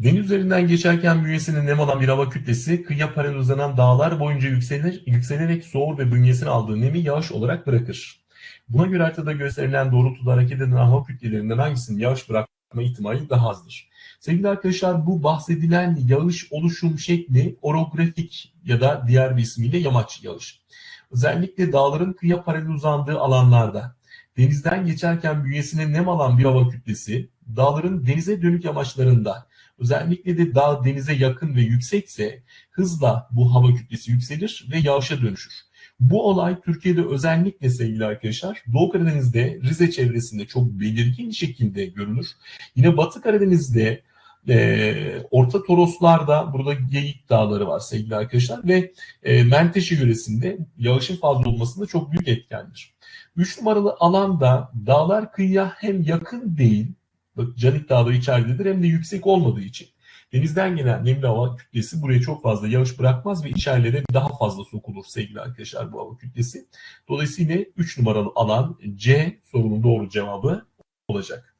Deniz üzerinden geçerken bünyesinde nem alan bir hava kütlesi kıyıya paralel uzanan dağlar boyunca yükselir, yükselerek soğur ve bünyesine aldığı nemi yağış olarak bırakır. Buna göre haritada gösterilen doğrultuda hareket eden hava kütlelerinden hangisinin yağış bırakma ihtimali daha azdır? Sevgili arkadaşlar bu bahsedilen yağış oluşum şekli orografik ya da diğer bir ismiyle yamaç yağış. Özellikle dağların kıyıya paralel uzandığı alanlarda denizden geçerken bünyesine nem alan bir hava kütlesi dağların denize dönük yamaçlarında özellikle de dağ denize yakın ve yüksekse hızla bu hava kütlesi yükselir ve yağışa dönüşür. Bu olay Türkiye'de özellikle sevgili arkadaşlar Doğu Karadeniz'de Rize çevresinde çok belirgin şekilde görülür. Yine Batı Karadeniz'de e, Orta Toroslar'da burada Geyik Dağları var sevgili arkadaşlar ve e, Menteşe yöresinde yağışın fazla olmasında çok büyük etkendir. 3 numaralı alanda dağlar kıyıya hem yakın değil, bak Canik Dağları içeridedir hem de yüksek olmadığı için denizden gelen nemli hava kütlesi buraya çok fazla yağış bırakmaz ve içerilere daha fazla sokulur sevgili arkadaşlar bu hava kütlesi. Dolayısıyla 3 numaralı alan C sorunun doğru cevabı olacak.